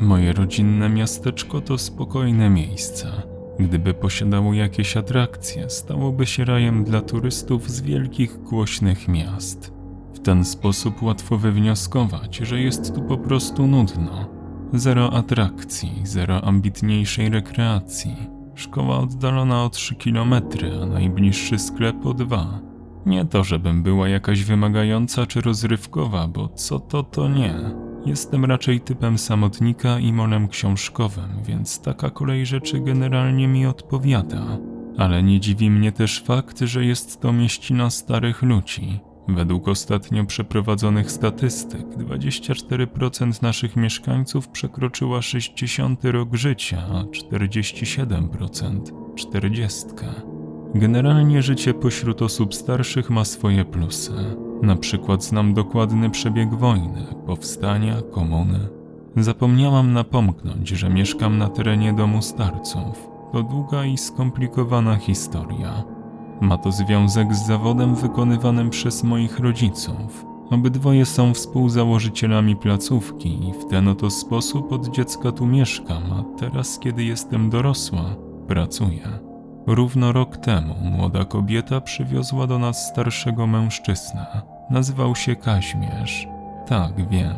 Moje rodzinne miasteczko to spokojne miejsce. Gdyby posiadało jakieś atrakcje, stałoby się rajem dla turystów z wielkich, głośnych miast. W ten sposób łatwo wywnioskować, że jest tu po prostu nudno. Zero atrakcji, zero ambitniejszej rekreacji. Szkoła oddalona o 3 km, a najbliższy sklep o 2. Nie to, żebym była jakaś wymagająca czy rozrywkowa, bo co to, to nie. Jestem raczej typem samotnika i molem książkowym, więc taka kolej rzeczy generalnie mi odpowiada. Ale nie dziwi mnie też fakt, że jest to mieścina starych ludzi. Według ostatnio przeprowadzonych statystyk, 24% naszych mieszkańców przekroczyła 60 rok życia, a 47% 40. Generalnie życie pośród osób starszych ma swoje plusy. Na przykład znam dokładny przebieg wojny, powstania, komuny. Zapomniałam napomknąć, że mieszkam na terenie domu starców. To długa i skomplikowana historia. Ma to związek z zawodem wykonywanym przez moich rodziców. Obydwoje są współzałożycielami placówki i w ten oto sposób od dziecka tu mieszkam, a teraz, kiedy jestem dorosła, pracuję. Równo rok temu młoda kobieta przywiozła do nas starszego mężczyznę. Nazywał się Kaźmierz. Tak, wiem.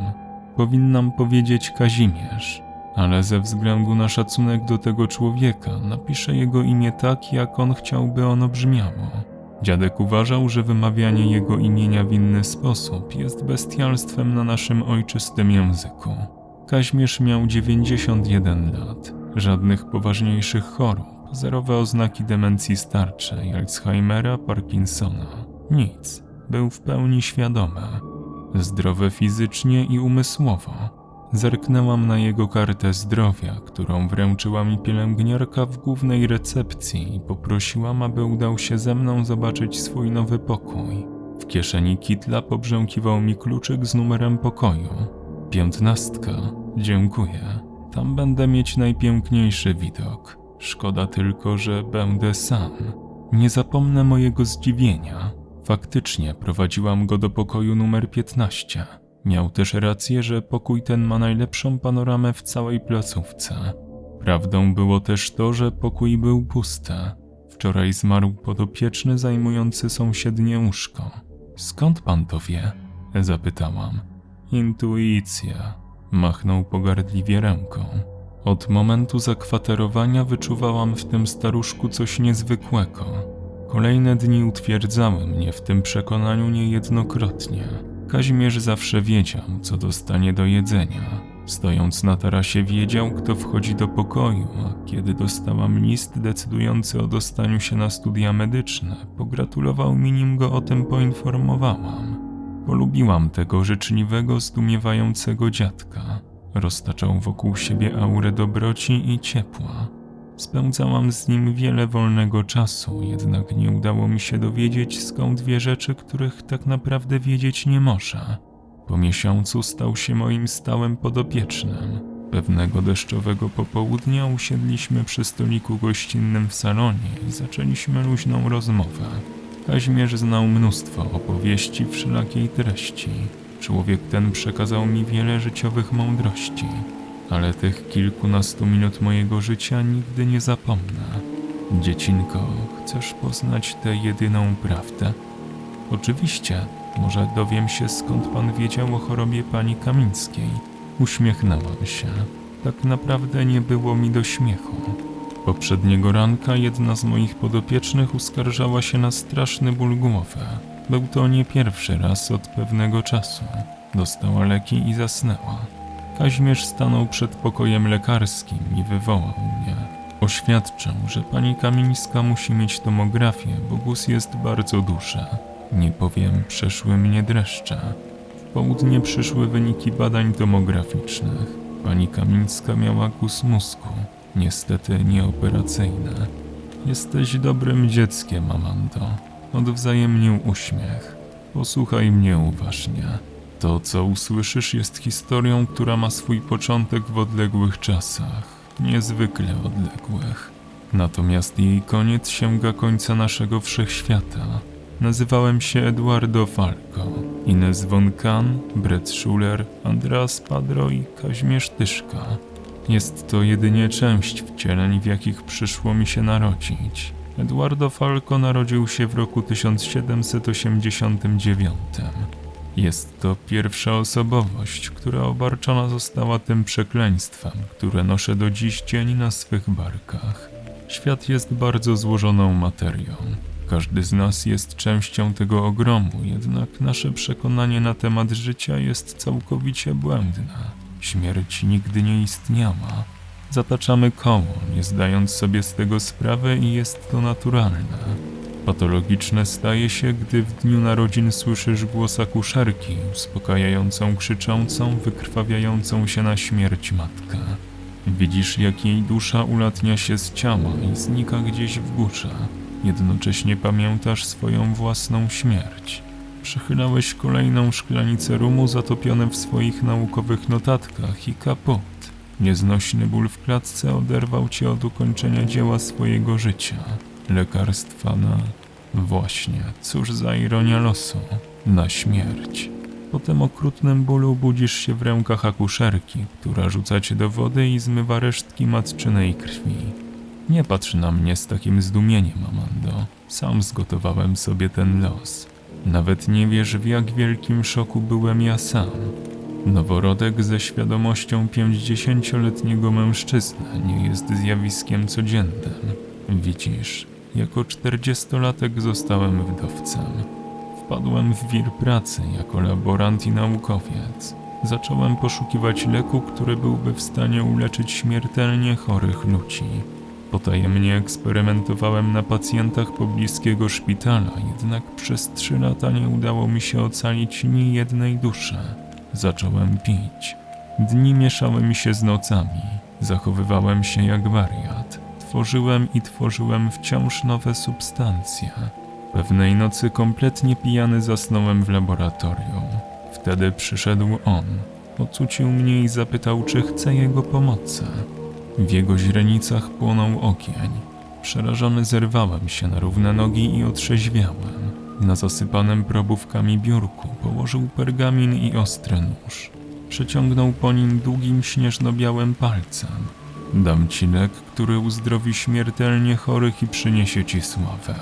Powinnam powiedzieć Kazimierz, ale ze względu na szacunek do tego człowieka napiszę jego imię tak, jak on chciałby ono brzmiało. Dziadek uważał, że wymawianie jego imienia w inny sposób jest bestialstwem na naszym ojczystym języku. Kaźmierz miał 91 lat, żadnych poważniejszych chorób, zerowe oznaki demencji starczej, Alzheimera, Parkinsona. Nic. Był w pełni świadomy. Zdrowy fizycznie i umysłowo. Zerknęłam na jego kartę zdrowia, którą wręczyła mi pielęgniarka w głównej recepcji i poprosiłam, aby udał się ze mną zobaczyć swój nowy pokój. W kieszeni kitla pobrzękiwał mi kluczyk z numerem pokoju. Piętnastka. Dziękuję. Tam będę mieć najpiękniejszy widok. Szkoda tylko, że będę sam. Nie zapomnę mojego zdziwienia. Faktycznie prowadziłam go do pokoju numer 15. Miał też rację, że pokój ten ma najlepszą panoramę w całej placówce. Prawdą było też to, że pokój był pusty. Wczoraj zmarł podopieczny zajmujący sąsiednie łóżko. Skąd pan to wie? Zapytałam. Intuicja. Machnął pogardliwie ręką. Od momentu zakwaterowania wyczuwałam w tym staruszku coś niezwykłego. Kolejne dni utwierdzały mnie w tym przekonaniu niejednokrotnie. Kazimierz zawsze wiedział, co dostanie do jedzenia. Stojąc na tarasie wiedział, kto wchodzi do pokoju, a kiedy dostałam list decydujący o dostaniu się na studia medyczne, pogratulował mi nim go o tym poinformowałam. Polubiłam tego życzliwego, zdumiewającego dziadka. Roztaczał wokół siebie aurę dobroci i ciepła. Spędzałam z nim wiele wolnego czasu, jednak nie udało mi się dowiedzieć, skąd wie rzeczy, których tak naprawdę wiedzieć nie może. Po miesiącu stał się moim stałym podopiecznym. Pewnego deszczowego popołudnia usiedliśmy przy stoliku gościnnym w salonie i zaczęliśmy luźną rozmowę. Kazimierz znał mnóstwo opowieści wszelakiej treści. Człowiek ten przekazał mi wiele życiowych mądrości, ale tych kilkunastu minut mojego życia nigdy nie zapomnę. Dziecinko, chcesz poznać tę jedyną prawdę? Oczywiście, może dowiem się skąd pan wiedział o chorobie pani Kamińskiej. Uśmiechnęłam się. Tak naprawdę nie było mi do śmiechu. Poprzedniego ranka jedna z moich podopiecznych uskarżała się na straszny ból głowy. Był to nie pierwszy raz od pewnego czasu. Dostała leki i zasnęła. Kaźmierz stanął przed pokojem lekarskim i wywołał mnie. Oświadczę, że pani Kamińska musi mieć tomografię, bo guz jest bardzo duży. Nie powiem, przeszły mnie dreszcze. W południe przyszły wyniki badań tomograficznych. Pani Kamińska miała guz mózgu, niestety nieoperacyjne. Jesteś dobrym dzieckiem, Amando. Odwzajemnił uśmiech. Posłuchaj mnie uważnie. To, co usłyszysz, jest historią, która ma swój początek w odległych czasach, niezwykle odległych. Natomiast jej koniec sięga końca naszego wszechświata. Nazywałem się Eduardo Falco. Ines von Kahn, Brett Schuller, Andreas Padro i Kazimierz Tyszka. Jest to jedynie część wcieleń, w jakich przyszło mi się narodzić. Eduardo Falco narodził się w roku 1789. Jest to pierwsza osobowość, która obarczona została tym przekleństwem, które noszę do dziś dzień na swych barkach. Świat jest bardzo złożoną materią. Każdy z nas jest częścią tego ogromu, jednak nasze przekonanie na temat życia jest całkowicie błędne. Śmierć nigdy nie istniała. Zataczamy koło, nie zdając sobie z tego sprawy i jest to naturalne. Patologiczne staje się, gdy w dniu narodzin słyszysz głos akuszerki, uspokajającą, krzyczącą, wykrwawiającą się na śmierć matkę. Widzisz, jak jej dusza ulatnia się z ciała i znika gdzieś w górze. Jednocześnie pamiętasz swoją własną śmierć. Przechylałeś kolejną szklanicę rumu zatopione w swoich naukowych notatkach i kaput. Nieznośny ból w klatce oderwał cię od ukończenia dzieła swojego życia. Lekarstwa na... Właśnie, cóż za ironia losu. Na śmierć. Po tym okrutnym bólu budzisz się w rękach akuszerki, która rzuca cię do wody i zmywa resztki matczynej krwi. Nie patrz na mnie z takim zdumieniem, Amando. Sam zgotowałem sobie ten los. Nawet nie wiesz, w jak wielkim szoku byłem ja sam. Noworodek ze świadomością 50-letniego mężczyzny nie jest zjawiskiem codziennym. Widzisz, jako 40-latek zostałem wdowcem. Wpadłem w wir pracy jako laborant i naukowiec. Zacząłem poszukiwać leku, który byłby w stanie uleczyć śmiertelnie chorych ludzi. Potajemnie eksperymentowałem na pacjentach pobliskiego szpitala, jednak przez trzy lata nie udało mi się ocalić ni jednej duszy. Zacząłem pić. Dni mieszały mi się z nocami. Zachowywałem się jak wariat. Tworzyłem i tworzyłem wciąż nowe substancje. Pewnej nocy kompletnie pijany zasnąłem w laboratorium. Wtedy przyszedł on. Ocucił mnie i zapytał, czy chcę jego pomocy. W jego źrenicach płonął ogień. Przerażony zerwałem się na równe nogi i otrzeźwiałem. Na zasypanym probówkami biurku położył pergamin i ostry nóż. Przeciągnął po nim długim śnieżno-białym palcem. Dam ci lek, który uzdrowi śmiertelnie chorych i przyniesie ci sławę.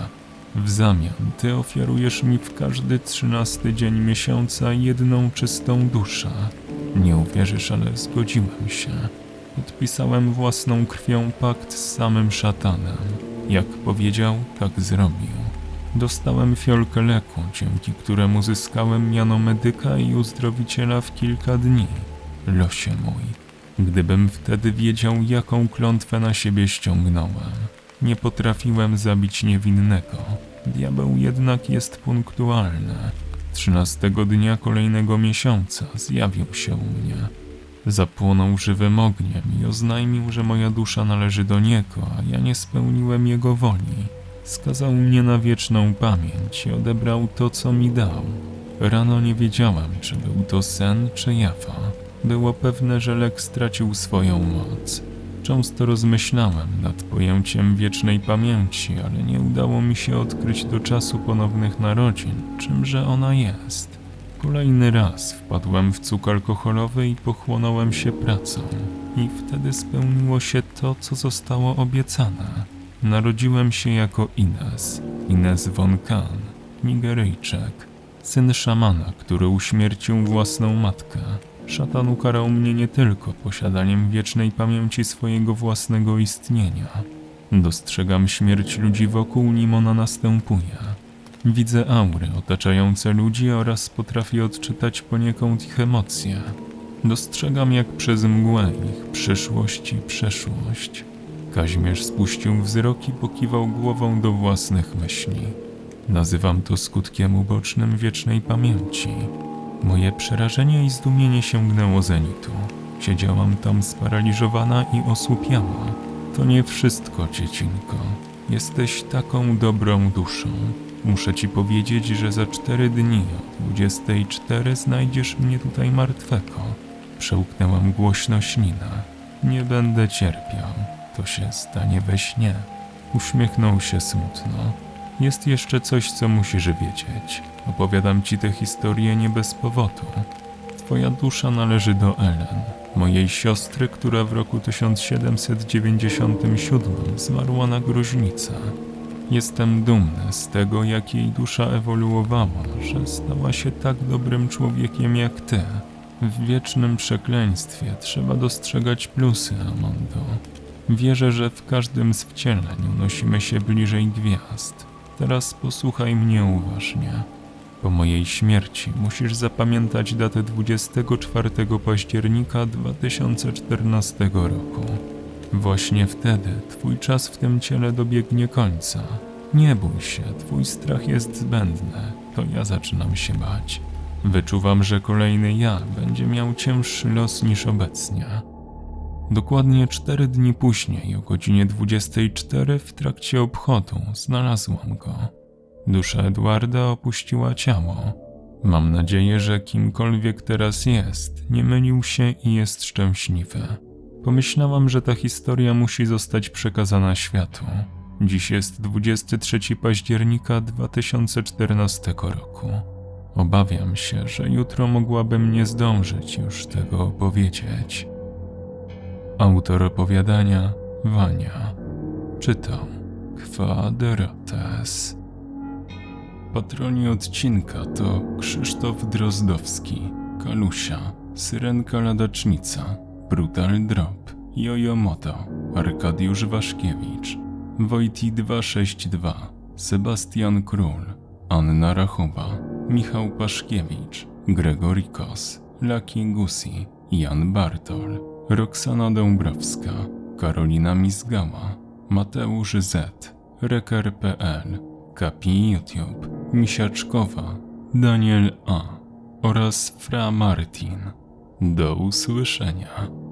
W zamian ty ofiarujesz mi w każdy trzynasty dzień miesiąca jedną czystą duszę. Nie uwierzysz, ale zgodziłem się. Podpisałem własną krwią pakt z samym szatanem. Jak powiedział, tak zrobił. Dostałem fiolkę leku, dzięki któremu zyskałem miano medyka i uzdrowiciela w kilka dni. Losie mój. Gdybym wtedy wiedział, jaką klątwę na siebie ściągnąłem. Nie potrafiłem zabić niewinnego. Diabeł jednak jest punktualny. Trzynastego dnia kolejnego miesiąca zjawił się u mnie. Zapłonął żywym ogniem i oznajmił, że moja dusza należy do niego, a ja nie spełniłem jego woli. Skazał mnie na wieczną pamięć i odebrał to, co mi dał. Rano nie wiedziałem, czy był to sen, czy jawa. Było pewne, że lek stracił swoją moc. Często rozmyślałem nad pojęciem wiecznej pamięci, ale nie udało mi się odkryć do czasu ponownych narodzin, czymże ona jest. Kolejny raz wpadłem w cuk alkoholowy i pochłonąłem się pracą. I wtedy spełniło się to, co zostało obiecane. Narodziłem się jako Ines, Ines von Kahn, Nigeryjczyk, syn szamana, który uśmiercił własną matkę. Szatan ukarał mnie nie tylko posiadaniem wiecznej pamięci swojego własnego istnienia. Dostrzegam śmierć ludzi wokół, nim ona następuje. Widzę aury otaczające ludzi oraz potrafię odczytać poniekąd ich emocje. Dostrzegam jak przez mgłę ich przyszłość i przeszłość. Kaźmierz spuścił wzrok i pokiwał głową do własnych myśli. Nazywam to skutkiem ubocznym wiecznej pamięci. Moje przerażenie i zdumienie sięgnęło zenitu. Siedziałam tam sparaliżowana i osłupiała. To nie wszystko, dziecinko. Jesteś taką dobrą duszą. Muszę ci powiedzieć, że za cztery dni o 24 znajdziesz mnie tutaj martwego. Przełknęłam głośno ślinę. Nie będę cierpiał. To się stanie we śnie. Uśmiechnął się smutno. Jest jeszcze coś, co musisz wiedzieć. Opowiadam ci tę historię nie bez powodu. Twoja dusza należy do Ellen, mojej siostry, która w roku 1797 zmarła na gruźlicę. Jestem dumny z tego, jak jej dusza ewoluowała, że stała się tak dobrym człowiekiem jak ty. W wiecznym przekleństwie trzeba dostrzegać plusy, Amando. Wierzę, że w każdym z wcieleń unosimy się bliżej gwiazd. Teraz posłuchaj mnie uważnie. Po mojej śmierci musisz zapamiętać datę 24 października 2014 roku. Właśnie wtedy twój czas w tym ciele dobiegnie końca. Nie bój się, twój strach jest zbędny. To ja zaczynam się bać. Wyczuwam, że kolejny ja będzie miał cięższy los niż obecnie. Dokładnie cztery dni później, o godzinie 24 w trakcie obchodu, znalazłam go. Dusza Edwarda opuściła ciało. Mam nadzieję, że kimkolwiek teraz jest, nie mylił się i jest szczęśliwy. Pomyślałam, że ta historia musi zostać przekazana światu. Dziś jest 23 października 2014 roku. Obawiam się, że jutro mogłabym nie zdążyć już tego opowiedzieć. Autor opowiadania Wania. Czytał Kwadrates. Patroni odcinka to Krzysztof Drozdowski, Kalusia, Syrenka Ladacznica, Brutal Drop, Jojo Moto, Arkadiusz Waszkiewicz, Wojti 262, Sebastian Król, Anna Rachuba, Michał Paszkiewicz, Gregorikos, Laki Gusi, Jan Bartol, Roxana Dąbrowska, Karolina Mizgała, Mateusz Z, Reker.pl, Kapi YouTube, Misiaczkowa, Daniel A oraz Fra Martin. Do usłyszenia.